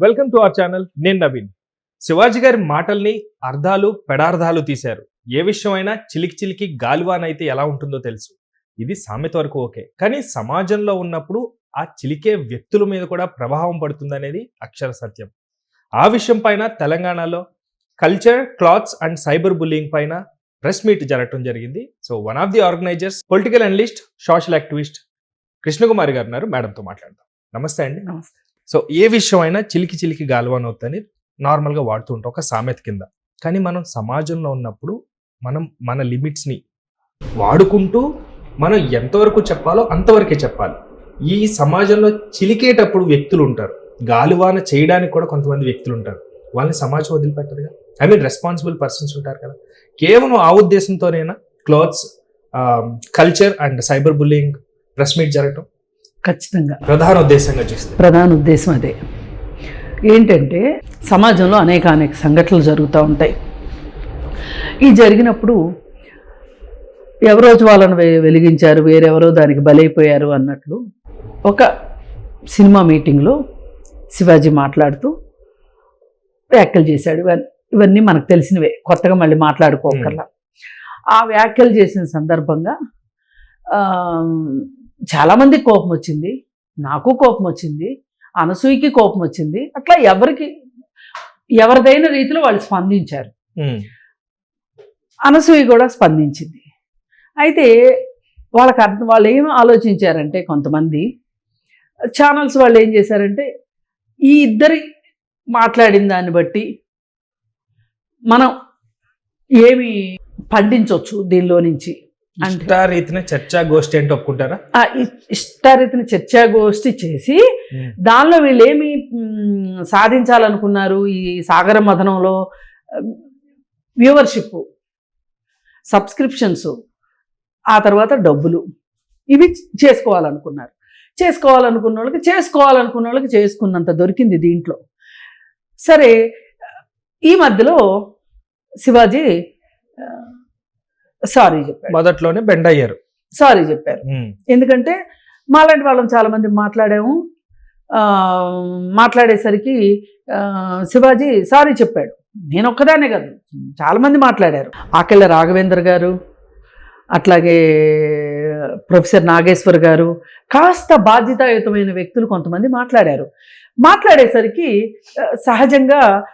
Welcome to our channel నేను నవీన్. శివాజీ గారి మాటల్ని అర్థాలు పెడార్థాలు తీశారు. ఏ విషయమైనా చిలికి చిలికి గాలివానైతే ఎలా ఉంటుందో తెలుసు. ఇది సామెత వరకు ఓకే. కానీ సమాజంలో ఉన్నప్పుడు ఆ చిలికే వ్యక్తుల మీద కూడా ప్రభావం పడుతుందనేది అక్షర సత్యం. ఆ విషయం పైన తెలంగాణలో culture clothes and cyber bullying పైన ప్రెస్ మీట్ జరగటం జరిగింది. So one of the organisers political analyst social activist Krishnakumari గారు ఉన్నారు. మేడంతో మాట్లాడదాం. నమస్తే అండి. నమస్తే. సో ఏ విషయమైనా చిలికి చిలికి గాలవాన్ అవుతుంది నార్మల్గా వాడుతూ ఉంటాం ఒక సామెత కింద. కానీ మనం సమాజంలో ఉన్నప్పుడు మనం మన లిమిట్స్ని వాడుకుంటూ మనం ఎంతవరకు చెప్పాలో అంతవరకే చెప్పాలి. ఈ సమాజంలో చిలికేటప్పుడు వ్యక్తులు ఉంటారు. గాలివాన చేయడానికి కూడా కొంతమంది వ్యక్తులు ఉంటారు. వాళ్ళని సమాజం వదిలిపెట్టదుగా? ఐ మీన్ రెస్పాన్సిబుల్ పర్సన్స్ ఉంటారు కదా? కేవలం ఆ ఉద్దేశంతోనైనా clothes culture and cyber bullying press meet జరగటం ఖచ్చితంగా. ప్రధాన ఉద్దేశంగా చూస్తే. ప్రధాన ఉద్దేశం అదే. ఏంటంటే సమాజంలో అనేక అనేక సంఘటనలు జరుగుతూ ఉంటాయి. ఈ జరిగినప్పుడు ఎవరో వాళ్ళను వెలిగించారు వేరెవరో దానికి బలైపోయారు అన్నట్లు ఒక సినిమా మీటింగ్లో శివాజీ మాట్లాడుతూ వ్యాఖ్యలు చేశాడు. ఇవన్నీ మనకు తెలిసినవే కొత్తగా మళ్ళీ మాట్లాడుకోకర్లా. ఆ వ్యాఖ్యలు చేసిన సందర్భంగా చాలామంది కోపం వచ్చింది నాకు కోపం వచ్చింది అనసూయకి కోపం వచ్చింది అట్లా ఎవరికి ఎవరిదైన రీతిలో వాళ్ళు స్పందించారు. అనసూయ కూడా స్పందించింది. అయితే వాళ్ళకి అర్థం వాళ్ళు ఏం ఆలోచించారంటే కొంతమంది ఛానల్స్ వాళ్ళు ఏం చేశారంటే ఈ ఇద్దరి మాట్లాడిన దాన్ని బట్టి మనం ఏమి పండించవచ్చు దీనిలో నుంచి. ఇష్టారీతిన చర్చా గోష్ఠి అంటే ఒప్పుకుంటారా? ఇష్టారీతిని చర్చాగోష్ఠి చేసి దానిలో వీళ్ళు ఏమి సాధించాలనుకున్నారు ఈ సాగర మథనంలో వ్యూవర్షిప్ సబ్స్క్రిప్షన్స్ ఆ తర్వాత డబ్బులు ఇవి చేసుకోవాలనుకున్నారు. చేసుకోవాలనుకున్న వాళ్ళకి చేసుకోవాలనుకున్న వాళ్ళకి చేసుకున్నంత దొరికింది దీంట్లో. సరే ఈ మధ్యలో శివాజీ సారీ చెప్పాడు మొదట్లోనే బెండ్ అయ్యారు. సారీ చెప్పారు. ఎందుకంటే మాలాంటి వాళ్ళం చాలామంది మాట్లాడాము. ఆ, మాట్లాడేసరికి శివాజీ సారీ చెప్పాడు. నేను ఒక్కదానే కాదు చాలామంది మాట్లాడారు. ఆకెళ్ళ రాఘవేంద్ర గారు అట్లాగే ప్రొఫెసర్ నాగేశ్వర్ గారు కాస్త బాధ్యతాయుతమైన వ్యక్తులు కొంతమంది మాట్లాడారు. మాట్లాడేసరికి సహజంగా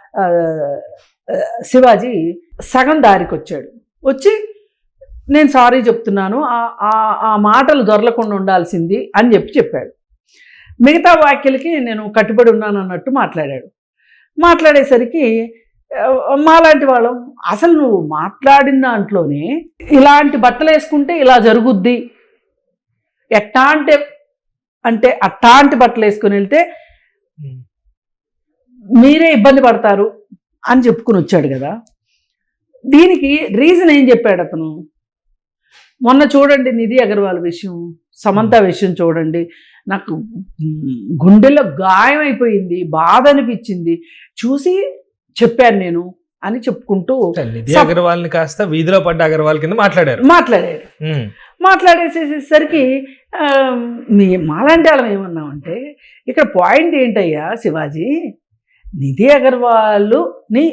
శివాజీ సగం దారికి వచ్చాడు వచ్చి నేను సారీ చెప్తున్నాను. ఆ- మాటలు దొరలకుండా ఉండాల్సింది అని చెప్పి చెప్పాడు. మిగతా వాక్యలకి నేను కట్టుబడి ఉన్నాను అన్నట్టు మాట్లాడాడు. మాట్లాడేసరికి మాలాంటి వాళ్ళం అసలు నువ్వు మాట్లాడిన దాంట్లోనే ఇలాంటి బట్టలు వేసుకుంటే ఇలా జరుగుద్ది? ఎట్టా అంటే అట్టాంటి బట్టలు వేసుకుని వెళ్తే మీరే ఇబ్బంది పడతారు? అని చెప్పుకుని వచ్చాడు కదా. దీనికి రీజన్ ఏం చెప్పాడు అతను? మొన్న చూడండి నిధి అగర్వాల్ విషయం సమంత విషయం చూడండి. నాకు మ్, గుండెల్లో గాయం అయిపోయింది బాధ అనిపించింది. చూసి చెప్పాను నేను అని చెప్పుకుంటూ నిధి అగర్వాల్ని కాస్త వీధిలో పడ్డ అగర్వాల్ కింద మాట్లాడారు. మాట్లాడాడు ఉమ్, మాట్లాడేసేసరికి మీ మాలాంటి వాళ్ళం ఏమన్నామంటే ఇక్కడ పాయింట్ ఏంటయ్యా శివాజీ? నిధి అగర్వాల్ని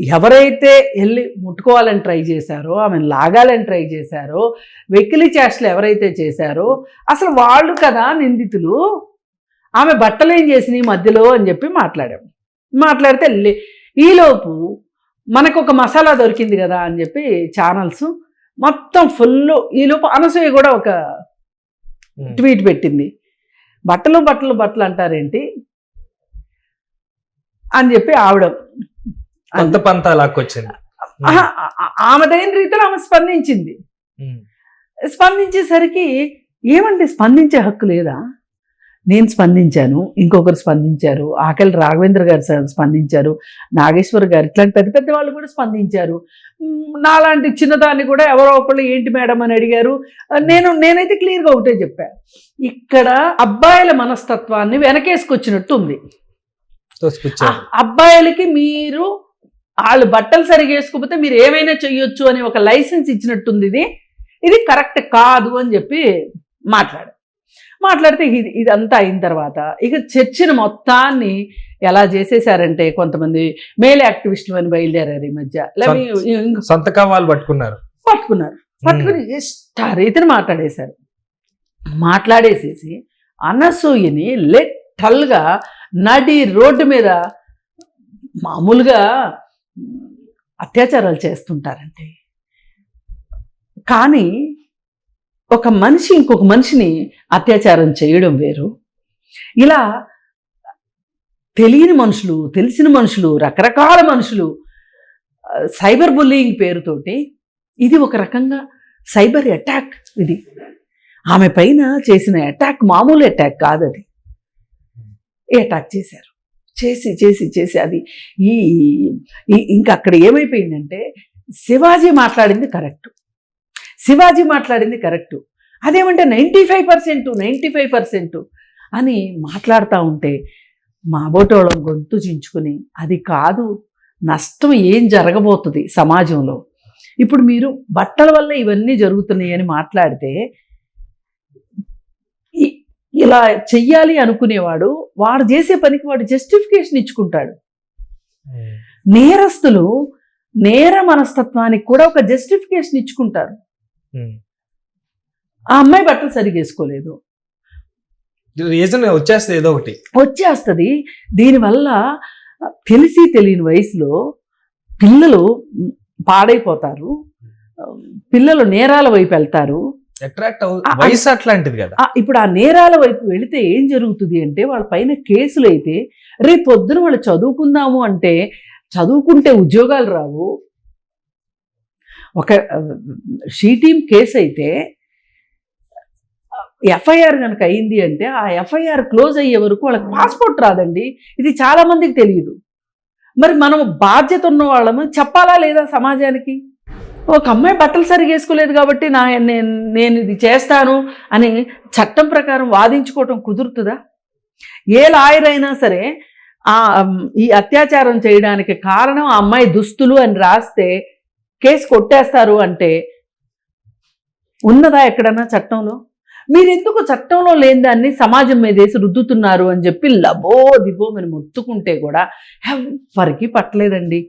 ఎవరైతే వెళ్ళి ముట్టుకోవాలని ట్రై చేశారో ఆమెను లాగాలని ట్రై చేశారో వెకిలి చేష్టలు ఎవరైతే చేశారో అసలు వాళ్ళు కదా నిందితులు. ఆమె బట్టలు ఏం చేసినాయి మధ్యలో అని చెప్పి మాట్లాడాం. మాట్లాడితే ఈలోపు మనకు ఒక మసాలా దొరికింది కదా అని చెప్పి ఛానల్స్ మొత్తం ఫుల్ ఈలోపు అనసూయ కూడా ఒక. ట్వీట్ పెట్టింది. బట్టలు బట్టలు బట్టలు అంటారేంటి? అని చెప్పి ఆవిడ కొత్త పంత లాక్కొచ్చింది. ఆమెదైన రీతిలో ఆమె స్పందించింది. స్పందించేసరికి ఏమండి స్పందించే హక్కు లేదా? నేను స్పందించాను ఇంకొకరు స్పందించారు ఆకలి రాఘవేంద్ర గారు స్పందించారు నాగేశ్వర్ గారు ఇట్లాంటి పెద్ద పెద్ద వాళ్ళు కూడా స్పందించారు. నాలాంటి చిన్నదాన్ని కూడా ఎవరో ఒకళ్ళు ఏంటి మేడం అని అడిగారు. నేను నేనైతే క్లియర్గా ఒకటే చెప్పా. ఇక్కడ అబ్బాయిల మనస్తత్వాన్ని వెనకేసుకొచ్చినట్టు ఉంది అబ్బాయిలకి మీరు వాళ్ళు బట్టలు సరిగా వేసుకోకపోతే మీరు ఏమైనా చెయ్యొచ్చు అని ఒక లైసెన్స్ ఇచ్చినట్టుంది ఇది. ఇది కరెక్ట్ కాదు అని చెప్పి మాట్లాడు. మాట్లాడితే ఇది ఇదంతా అయిన తర్వాత ఇక చర్చను మొత్తాన్ని ఎలా చేసేసారంటే కొంతమంది మేల్ యాక్టివిస్టులు అని బయలుదేరారు ఈ మధ్య. ఇంక సంతకాలు పట్టుకున్నారు. పట్టుకున్నారు. పట్టుకుని ఇష్టారీతిని మాట్లాడేశారు. మాట్లాడేసేసి అనసూయని లెట్టల్గా నడి రోడ్డు మీద మామూలుగా అత్యాచారాలు చేస్తుంటారండి. కానీ ఒక మనిషి ఇంకొక మనిషిని అత్యాచారం చేయడం వేరు. ఇలా తెలియని మనుషులు తెలిసిన మనుషులు రకరకాల మనుషులు సైబర్ బుల్లింగ్ పేరుతోటి ఇది ఒక రకంగా సైబర్ అటాక్ ఇది. ఆమె పైన చేసిన అటాక్ మామూలు అటాక్ కాదు అది ఈ అటాక్ చేశారు. చేసి చేసి చేసి అది ఈ ఇంకా అక్కడ ఏమైపోయిందంటే శివాజీ మాట్లాడింది కరెక్ట్. శివాజీ మాట్లాడింది కరెక్ట్. అదేమంటే ninety five percent ninety five percent అని మాట్లాడుతూ ఉంటే మా బోటోళం గొంతు చించుకుని అది కాదు నష్టం ఏం జరగబోతుంది సమాజంలో. ఇప్పుడు మీరు బట్టల వల్ల ఇవన్నీ జరుగుతున్నాయి అని మాట్లాడితే ఇలా చెయ్యాలి అనుకునేవాడు వాడు చేసే పనికి వాడు జస్టిఫికేషన్ ఇచ్చుకుంటాడు. నేరస్తులు నేర మనస్తత్వానికి కూడా ఒక జస్టిఫికేషన్ ఇచ్చుకుంటారు. ఆ అమ్మాయి బట్టలు సరిగా వేసుకోలేదు రీజన్ వచ్చేస్తే ఏదో ఒకటి. వచ్చేస్తుంది. దీనివల్ల తెలిసి తెలియని వయసులో పిల్లలు పాడైపోతారు. పిల్లలు నేరాల వైపు వెళ్తారు. అట్రాక్ట్ వయసు అట్లాంటిది కదా. ఇప్పుడు ఆ నేరాల వైపు వెళితే ఏం జరుగుతుంది అంటే వాళ్ళ పైన కేసులు అయితే రేపు పొద్దున వాళ్ళు చదువుకుందాము అంటే చదువుకుంటే ఉద్యోగాలు రావు. ఒక షీటీమ్ కేసు అయితే ఎఫ్ఐఆర్ కనుక అయింది అంటే ఆ ఎఫ్ఐఆర్ క్లోజ్ అయ్యే వరకు వాళ్ళకి పాస్పోర్ట్ రాదండి. ఇది చాలా మందికి తెలియదు. మరి మనం బాధ్యత ఉన్న వాళ్ళము చెప్పాలా లేదా సమాజానికి? ఒక అమ్మాయి బట్టలు సరిగా వేసుకోలేదు కాబట్టి నా నేను నేను ఇది చేస్తాను అని చట్టం ప్రకారం వాదించుకోవటం కుదురుతుందా? ఏ లాయర్ అయినా సరే ఆ ఈ అత్యాచారం చేయడానికి కారణం ఆ అమ్మాయి దుస్తులు అని రాస్తే కేసు కొట్టేస్తారు అంటే ఉన్నదా ఎక్కడన్నా చట్టంలో? మీరెందుకు చట్టంలో లేని దాన్ని సమాజం మీద వేసి రుద్దుతున్నారు అని చెప్పి లబో దిబో మీరు మొత్తుకుంటే కూడా ఎవ్వరికి పట్టలేదండి.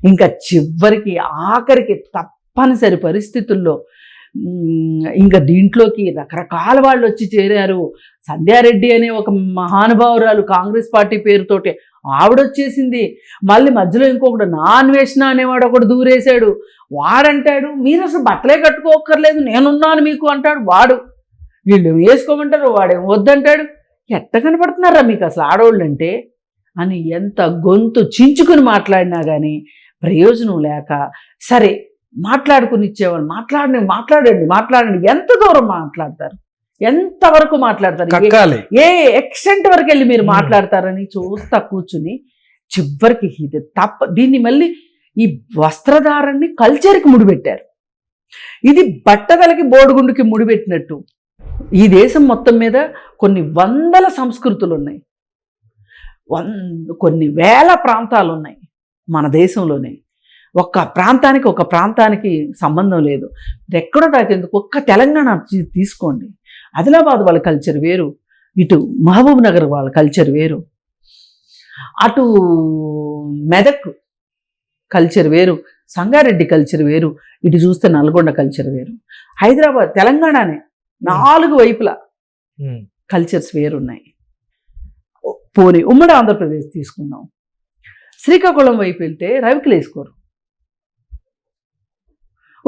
ఇంకా చివరికి ఆఖరికి తప్పనిసరి పరిస్థితుల్లో ఇంకా దీంట్లోకి రకరకాల వాళ్ళు వచ్చి చేరారు. సంధ్యారెడ్డి అనే ఒక మహానుభావురాలు కాంగ్రెస్ పార్టీ పేరుతోటి ఆవిడొచ్చేసింది. మళ్ళీ మధ్యలో ఇంకొకడు నాన్వేషణ అనేవాడు ఒకడు దూరేశాడు. వాడంటాడు మీరు అసలు బట్టలే కట్టుకోక్కర్లేదు నేనున్నాను మీకు అంటాడు వాడు. వీళ్ళు వేసుకోమంటారు వాడేం వద్దంటాడు. ఎట్ట కనపడుతున్నారా మీకు అసలు ఆడవాళ్ళు అంటే అని ఎంత గొంతు చించుకుని మాట్లాడినా కానీ ప్రయోజనం లేక సరే మాట్లాడుకుని ఇచ్చేవాళ్ళు మాట్లాడండి మాట్లాడండి. మాట్లాడండి ఎంత దూరం మాట్లాడతారు? ఎంతవరకు మాట్లాడతారు? ఏ- ఎక్స్టెంట్ వరకు వెళ్ళి మీరు. మాట్లాడతారని చూస్తా కూర్చుని చివరికి ఇది తప్ప దీన్ని మళ్ళీ ఈ వస్త్రధారాన్ని కల్చర్కి ముడిపెట్టారు. ఇది బట్టతలకి బోడిగుండుకి ముడిపెట్టినట్టు. ఈ దేశం మొత్తం మీద కొన్ని వందల సంస్కృతులు ఉన్నాయి కొన్ని వేల ప్రాంతాలు ఉన్నాయి మన దేశంలోనే. ఒక్క ప్రాంతానికి ఒక ప్రాంతానికి సంబంధం లేదు. ఎక్కడో నాకెందుకు ఒక్క తెలంగాణ తీసుకోండి. ఆదిలాబాద్ వాళ్ళ కల్చర్ వేరు. ఇటు మహబూబ్ నగర్ వాళ్ళ కల్చర్ వేరు. అటు మెదక్ కల్చర్ వేరు. సంగారెడ్డి కల్చర్ వేరు. ఇటు చూస్తే నల్గొండ కల్చర్ వేరు. హైదరాబాద్ తెలంగాణనే నాలుగు వైపులా. కల్చర్స్ వేరున్నాయి. పోనీ ఉమ్మడి ఆంధ్రప్రదేశ్ తీసుకుందాం. శ్రీకాకుళం వైపు వెళ్తే రవికలు వేసుకోరు.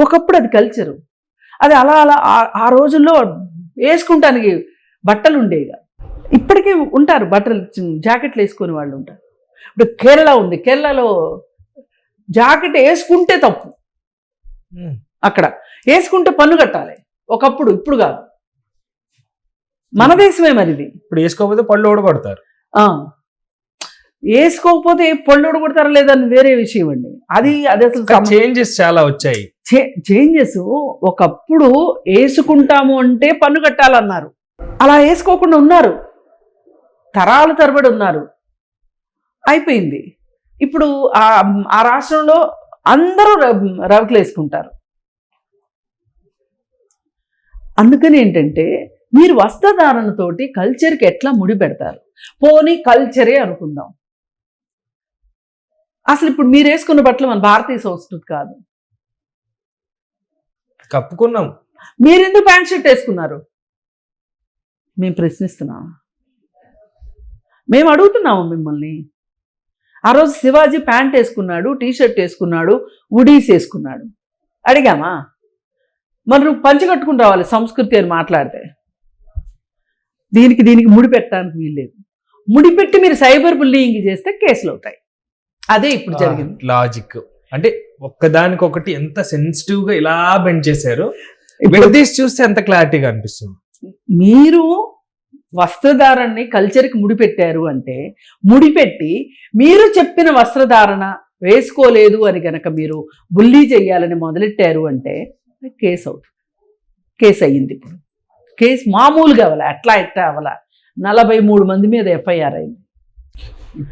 ఒకప్పుడు అది కల్చరు అది అలా అలా ఆ- రోజుల్లో వేసుకుంటానికి బట్టలు ఉండేవి. ఇప్పటికీ ఉంటారు బట్టలు జాకెట్లు వేసుకొని వాళ్ళు ఉంటారు. ఇప్పుడు కేరళ ఉంది. కేరళలో జాకెట్ వేసుకుంటే తప్పు. అక్కడ వేసుకుంటే పన్ను కట్టాలి. ఒకప్పుడు ఇప్పుడు కాదు. మన దేశమే మరిది. ఇప్పుడు వేసుకోకపోతే పళ్ళు ఓడగొడతారు ఆ. వేసుకోకపోతే పళ్ళోడు కొడతారా లేదని వేరే విషయం అండి. అది అది అసలు చేంజెస్ చాలా వచ్చాయి. చేంజెస్ ఒకప్పుడు వేసుకుంటాము అంటే పన్ను కట్టాలన్నారు. అలా వేసుకోకుండా ఉన్నారు. తరాలు తరబడి ఉన్నారు. అయిపోయింది. ఇప్పుడు ఆ ఆ రాష్ట్రంలో అందరూ రవికలు వేసుకుంటారు. అందుకని ఏంటంటే మీరు వస్త్రధారణతోటి కల్చర్కి ఎట్లా ముడి పెడతారు పోనీ కల్చరే అనుకుందాం. అసలు ఇప్పుడు మీరు వేసుకున్న బట్టలు మన భారతీయ సంస్కృతి కాదు. కప్పుకున్నాం. మీరెందుకు ప్యాంట్ షర్ట్ వేసుకున్నారు? మేము ప్రశ్నిస్తున్నాము? మేము అడుగుతున్నాము మిమ్మల్ని? ఆ రోజు శివాజీ ప్యాంట్ వేసుకున్నాడు టీ షర్ట్ వేసుకున్నాడు ఉడీస్ వేసుకున్నాడు. అడిగామా? మరి నువ్వు పంచి కట్టుకుని రావాలి సంస్కృతి అని మాట్లాడితే. దీనికి దీనికి ముడి పెట్టడానికి వీల్లేదు ముడిపెట్టి మీరు సైబర్ బుల్లింగ్ చేస్తే కేసులు అవుతాయి. అదే ఇప్పుడు జరిగింది. లాజిక్. అంటే ఒక్కదానికొకటి ఎంత సెన్సిటివ్గా ఇలా బెండ్ చేశారు విడదీసి చూస్తే ఎంత క్లారిటీగా అనిపిస్తుంది. మీరు వస్త్రధారణని కల్చర్కి ముడిపెట్టారు అంటే ముడిపెట్టి మీరు చెప్పిన వస్త్రధారణ వేసుకోలేదు అని గనక మీరు బుల్లీ చెయ్యాలని మొదలెట్టారు అంటే కేసు అవుతుంది. కేసు అయ్యింది ఇప్పుడు. కేసు మామూలుగా అవల అట్లా ఇట్లా అవల నలభై మూడు మంది మీద ఎఫ్ఐఆర్ అయింది.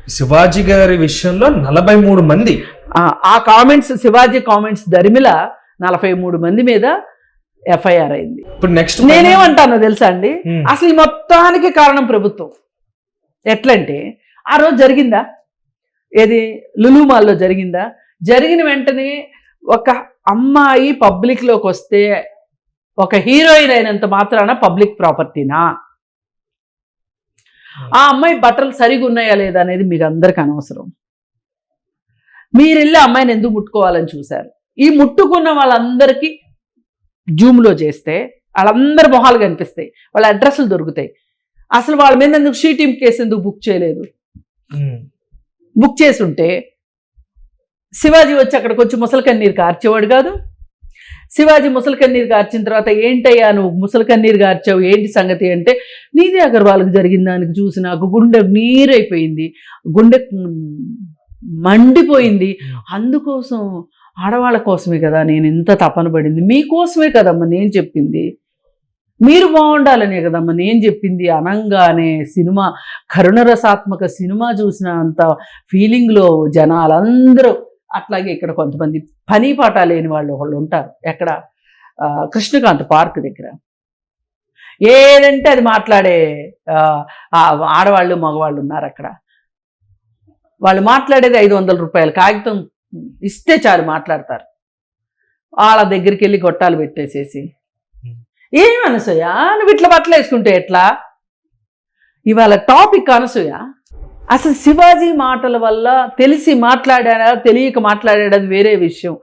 శివాజీ గారి విషయంలో నలభై మూడు మంది. ఆ- కామెంట్స్ శివాజీ కామెంట్స్ దరిమిల నలభై మూడు మంది మీద ఎఫ్ఐఆర్ అయింది. ఇప్పుడు నెక్స్ట్ నేనేమంటానో తెలుసా అండి? అసలు ఈ మొత్తానికి కారణం ప్రభుత్వం. ఎట్లంటే ఆ రోజు జరిగిందా? ఏది? లులు మాల్లో జరిగిందా? జరిగిన వెంటనే ఒక అమ్మాయి పబ్లిక్లోకి వస్తే ఒక హీరోయిన్ అయినంత మాత్రాన పబ్లిక్ ప్రాపర్టీనా ఆ అమ్మాయి బట్టలు సరిగా ఉన్నాయా లేదా అనేది మీకు అందరికి అనవసరం. మీరు వెళ్ళి అమ్మాయిని ఎందుకు ముట్టుకోవాలని చూశారు? ఈ ముట్టుకున్న వాళ్ళందరికీ జూమ్లో చేస్తే వాళ్ళందరి మొహాలు కనిపిస్తాయి వాళ్ళ అడ్రస్లు దొరుకుతాయి. అసలు వాళ్ళ మీద ఎందుకు షీ టీమ్ కేసు ఎందుకు బుక్ చేయలేదు? బుక్ చేసి ఉంటే శివాజీ వచ్చి అక్కడికి వచ్చి ముసలి కన్నీరు కార్చేవాడు కాదు శివాజీ ముసలి కన్నీరు కార్చిన తర్వాత ఏంటయ్యా నువ్వు ముసలి కన్నీరు కార్చావు ఏంటి సంగతి అంటే నీది అగర్వాల్కి జరిగిన దానికి చూసి నాకు గుండె నీరైపోయింది. గుండె మండిపోయింది. అందుకోసం ఆడవాళ్ళ కోసమే కదా నేను ఇంత తపన పడింది. మీకోసమే కదమ్మా నేను చెప్పింది. మీరు బాగుండాలనే కదమ్మా నేను చెప్పింది. అనంగానే సినిమా కరుణరసాత్మక సినిమా చూసిన అంత ఫీలింగ్లో జనాలందరూ అట్లాగే ఇక్కడ కొంతమంది పని పాట లేని వాళ్ళు ఒకళ్ళు ఉంటారు. ఎక్కడ? కృష్ణకాంత్ పార్క్ దగ్గర. ఏదంటే అది మాట్లాడే ఆ, ఆడవాళ్ళు మగవాళ్ళు ఉన్నారు అక్కడ. వాళ్ళు మాట్లాడేది ఐదు వందల రూపాయలు. కాగితం ఇస్తే చాలు మాట్లాడతారు. వాళ్ళ దగ్గరికి వెళ్ళి గొట్టాలు పెట్టేసేసి. ఏం అనసూయ? నువ్వు ఇట్లా బట్టలు వేసుకుంటే ఎట్లా? ఇవాళ టాపిక్ అనసూయ. అసలు శివాజీ మాటల వల్ల తెలిసి మాట్లాడాడా తెలియక మాట్లాడాడా అది వేరే విషయం.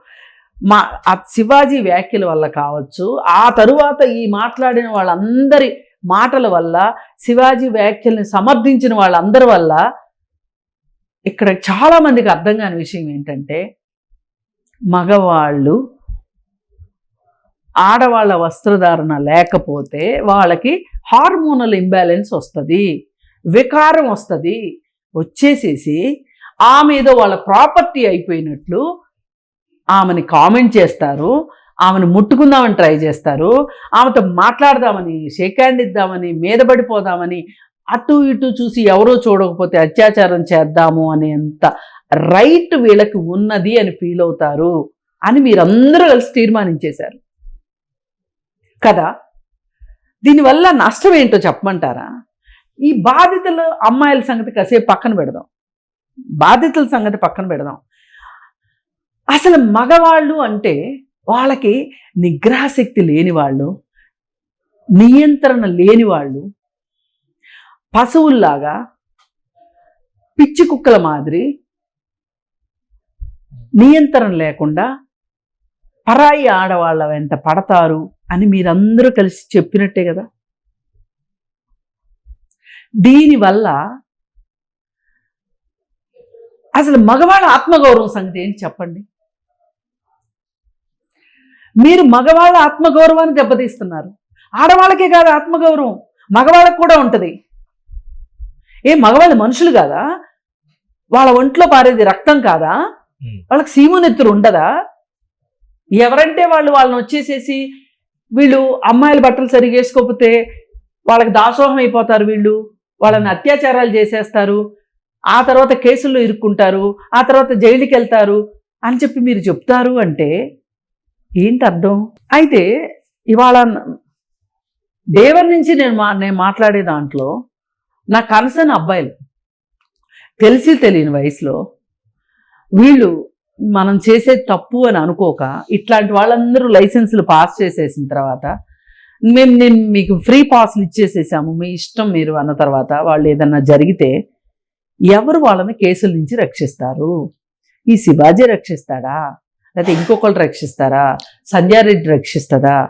మా ఆ శివాజీ వ్యాఖ్యల వల్ల కావచ్చు ఆ తరువాత ఈ మాట్లాడిన వాళ్ళందరి మాటల వల్ల శివాజీ వ్యాఖ్యల్ని సమర్థించిన వాళ్ళందరి వల్ల ఇక్కడ చాలామందికి అర్థం కాని విషయం ఏంటంటే మగవాళ్ళు ఆడవాళ్ళ వస్త్రధారణ లేకపోతే వాళ్ళకి హార్మోనల్ ఇంబ్యాలెన్స్ వస్తుంది వికారం వస్తుంది వచ్చేసేసి ఆమె ఏదో వాళ్ళ ప్రాపర్టీ అయిపోయినట్లు ఆమెని కామెంట్ చేస్తారు ఆమెను ముట్టుకుందామని ట్రై చేస్తారు ఆమెతో మాట్లాడదామని షేక్ హ్యాండ్ ఇద్దామని మీద పడిపోదామని అటు ఇటు చూసి ఎవరో చూడకపోతే అత్యాచారం చేద్దాము అనేంత రైట్ వీళ్ళకి ఉన్నది అని ఫీల్ అవుతారు అని మీరందరూ కలిసి తీర్మానించేశారు. కదా? దీనివల్ల నష్టం ఏంటో చెప్పమంటారా? ఈ బాధితులు అమ్మాయిల సంగతి కాసేపు పక్కన పెడదాం. బాధితుల సంగతి పక్కన పెడదాం. అసలు మగవాళ్ళు అంటే వాళ్ళకి నిగ్రహశక్తి లేని వాళ్ళు నియంత్రణ లేని వాళ్ళు పశువుల్లాగా పిచ్చి కుక్కల మాదిరి నియంత్రణ లేకుండా పరాయి ఆడవాళ్ళ వెంట పడతారు అని మీరందరూ కలిసి చెప్పినట్టే కదా. దీనివల్ల అసలు మగవాళ్ళ ఆత్మగౌరవం సంగతి ఏంటి చెప్పండి? మీరు మగవాళ్ళ ఆత్మగౌరవాన్ని దెబ్బతీస్తున్నారు. ఆడవాళ్ళకే కాదు ఆత్మగౌరవం. మగవాళ్ళకు కూడా ఉంటుంది. ఏ మగవాళ్ళు మనుషులు కాదా? వాళ్ళ ఒంట్లో పారేది రక్తం కాదా? వాళ్ళకి సీమనెత్తురు ఉండదా? ఎవరంటే వాళ్ళు వాళ్ళని వచ్చేసేసి వీళ్ళు అమ్మాయిల బట్టలు సరిగా వేసుకోకపోతే వాళ్ళకి దాసోహం అయిపోతారు వీళ్ళు? వాళ్ళని అత్యాచారాలు చేసేస్తారు. ఆ తర్వాత కేసుల్లో ఇరుక్కుంటారు. ఆ తర్వాత జైలుకి వెళ్తారు అని చెప్పి మీరు చెప్తారు అంటే ఏంటి అర్థం? అయితే ఇవాళ దేవర్ నుంచి నేను మా నేను మాట్లాడే దాంట్లో నా కనసన్ అబ్బాయిలు తెలిసి తెలియని వయసులో వీళ్ళు మనం చేసే తప్పు అని అనుకోక ఇట్లాంటి వాళ్ళందరూ లైసెన్సులు పాస్ చేసేసిన తర్వాత మేము నేను మీకు ఫ్రీ పాస్లు ఇచ్చేసేసాము. మీ ఇష్టం మీరు అన్న తర్వాత వాళ్ళు ఏదన్నా జరిగితే ఎవరు వాళ్ళని కేసుల నుంచి రక్షిస్తారు? ఈ శివాజీ రక్షిస్తాడా? లేకపోతే ఇంకొకళ్ళు రక్షిస్తారా? సంధ్యారెడ్డి రక్షిస్తుందా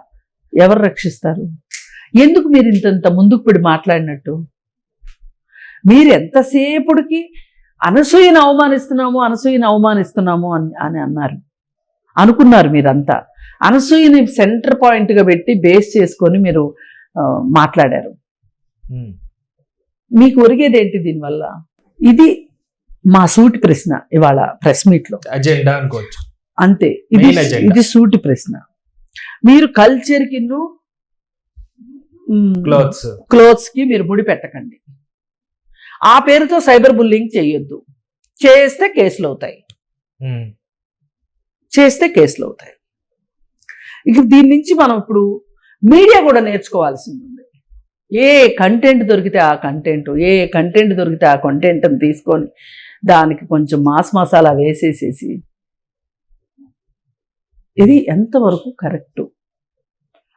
ఎవరు రక్షిస్తారు? ఎందుకు మీరు ఇంతంత ముందుకు పిడి మాట్లాడినట్టు? మీరు ఎంతసేపుడికి అనసూయను అవమానిస్తున్నాము అనసూయను అవమానిస్తున్నాము అని అని అన్నారు. అనుకున్నారు మీరంతా. అనసూయని సెంటర్ పాయింట్గా పెట్టి బేస్ చేసుకొని మీరు మాట్లాడారు. మీకు ఒరిగేది ఏంటి దీనివల్ల? ఇది మా సూటి ప్రశ్న ఇవాళ ప్రెస్ మీట్లో. అజెండా అనుకోవచ్చు. అంతే. ఇది. ఇది సూటి ప్రశ్న. మీరు కల్చర్కి క్లోత్స్. క్లోత్స్కి మీరు ముడి పెట్టకండి. ఆ పేరుతో సైబర్ బుల్లింగ్ చేయొద్దు. చేస్తే కేసులు అవుతాయి చేస్తే కేసులు అవుతాయి. ఇక దీని నుంచి మనం ఇప్పుడు మీడియా కూడా నేర్చుకోవాల్సింది ఉంది. ఏ కంటెంట్ దొరికితే ఆ కంటెంట్ ఏ కంటెంట్ దొరికితే ఆ కంటెంట్ని తీసుకొని దానికి కొంచెం మాస్ మసాలా వేసేసేసి ఇది ఎంతవరకు కరెక్టు?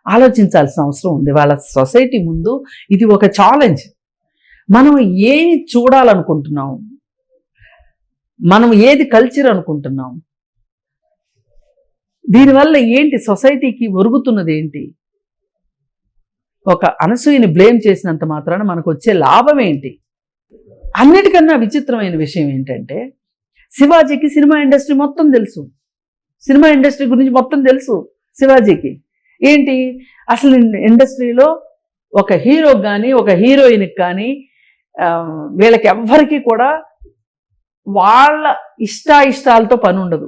ఆలోచించాల్సిన అవసరం ఉంది. వాళ్ళ సొసైటీ ముందు ఇది ఒక ఛాలెంజ్. మనం ఏమి చూడాలనుకుంటున్నాం? మనం ఏది కల్చర్ అనుకుంటున్నాం? దీనివల్ల ఏంటి సొసైటీకి ఒరుగుతున్నది ఏంటి? ఒక అనసూయని బ్లేమ్ చేసినంత మాత్రాన మనకు వచ్చే లాభం ఏంటి? అన్నిటికన్నా విచిత్రమైన విషయం ఏంటంటే శివాజీకి సినిమా ఇండస్ట్రీ మొత్తం తెలుసు. సినిమా ఇండస్ట్రీ గురించి మొత్తం తెలుసు శివాజీకి. ఏంటి? అసలు ఇండస్ట్రీలో ఒక హీరోకి కానీ ఒక హీరోయిన్కి కానీ వీళ్ళకి ఎవ్వరికి కూడా వాళ్ళ ఇష్టాయిష్టాలతో పని ఉండదు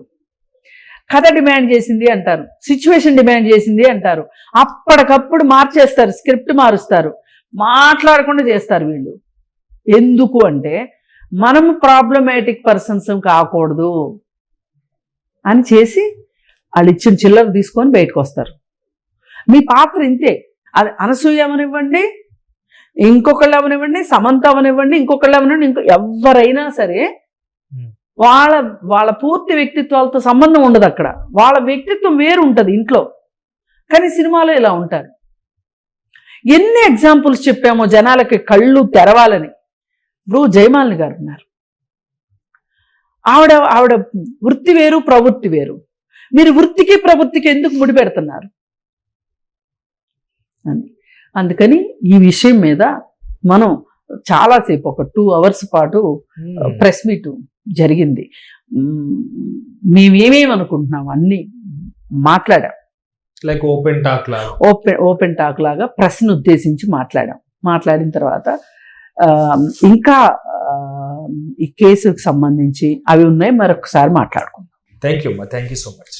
కథ డిమాండ్ చేసింది అంటారు సిచ్యువేషన్ డిమాండ్ చేసింది అంటారు. అప్పటికప్పుడు మార్చేస్తారు స్క్రిప్ట్ మారుస్తారు. మాట్లాడకుండా చేస్తారు వీళ్ళు. ఎందుకు అంటే మనం ప్రాబ్లమేటిక్ పర్సన్స్ కాకూడదు అని చేసి వాళ్ళు ఇచ్చిన చిల్లర తీసుకొని బయటకు వస్తారు. మీ పాత్ర ఇంతే. అది అనసూయ అవనివ్వండి ఇంకొకళ్ళు అవనివ్వండి సమంత అవనివ్వండి ఇంకొకళ్ళు అవనివ్వండి ఇంకో ఎవరైనా సరే వాళ్ళ వాళ్ళ పూర్తి వ్యక్తిత్వాలతో సంబంధం ఉండదు అక్కడ. వాళ్ళ వ్యక్తిత్వం వేరు ఉంటుంది ఇంట్లో. కానీ సినిమాలో ఇలా ఉంటారు. ఎన్ని ఎగ్జాంపుల్స్ చెప్పామో జనాలకి కళ్ళు తెరవాలని. ఇప్పుడు జయమాలిని గారు ఉన్నారు. ఆవిడ ఆవిడ వృత్తి వేరు ప్రవృత్తి వేరు. మీరు వృత్తికి ప్రవృత్తికి ఎందుకు ముడి పెడుతున్నారు? అని. అందుకని ఈ విషయం మీద మనం చాలాసేపు ఒక టూ అవర్స్ పాటు ప్రెస్ మీట్ జరిగింది. మేమేమేమి అనుకుంటున్నాం అన్ని మాట్లాడాం. లైక్ ఓపెన్ టాక్ లా ఓపెన్ ఓపెన్ టాక్ లాగా ప్రెస్ను ఉద్దేశించి మాట్లాడాం. మాట్లాడిన తర్వాత ఇంకా ఈ కేసుకు సంబంధించి అవి ఉన్నాయి. మరొకసారి మాట్లాడుకుందాం. థ్యాంక్ యూ అమ్మా. Thank you so much.